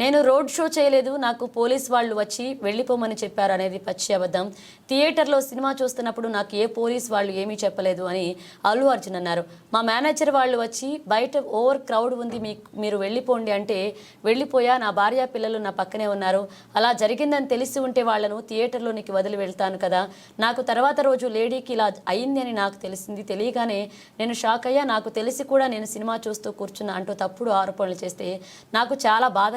నేను road show చేయలేదు నాకు పోలీస్ వాళ్ళు వచ్చి వెళ్ళిపోమని చెప్పారు అనేది పచ్చి అబద్ధం. థియేటర్లో సినిమా చూస్తున్నప్పుడు నాకు ఏ పోలీస్ వాళ్ళు ఏమీ చెప్పలేదు అని అల్లు అర్జున్ అన్నారు. మా మేనేజర్ వాళ్ళు వచ్చి బయట ఓవర్ క్రౌడ్ ఉంది మీ మీరు వెళ్ళిపోండి అంటే వెళ్ళిపోయా నా భార్య పిల్లలు నా పక్కనే ఉన్నారు. అలా జరిగిందని తెలిసి ఉంటే వాళ్ళను థియేటర్లోనికి వదిలి వెళ్తాను కదా. నాకు తర్వాత రోజు లేడీకి ఇలా అయింది అని నాకు తెలిసింది. తెలియగానే నేను షాక్ అయ్యా. నాకు తెలిసి కూడా నేను సినిమా చూస్తూ కూర్చున్నా అంటూ తప్పుడు ఆరోపణలు చేస్తే నాకు చాలా బాధ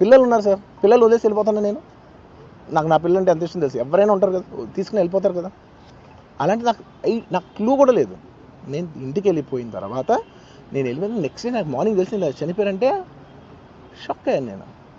పిల్లలు ఉన్నారు సార్. పిల్లలు వదిలేసి వెళ్ళిపోతాను నేను. నాకు నా పిల్లలంటే ఎంత ఇష్టం తెలుసు. ఎవరైనా ఉంటారు కదా తీసుకుని వెళ్ళిపోతారు కదా. అలాంటి నాకు నాకు క్లూ కూడా లేదు. నేను ఇంటికి వెళ్ళిపోయిన తర్వాత నేను వెళ్ళిపోయిన నెక్స్ట్ డే నాకు మార్నింగ్ తెలిసింది ఇలా చనిపోయారంటే షాక్ అయ్యాను నేను.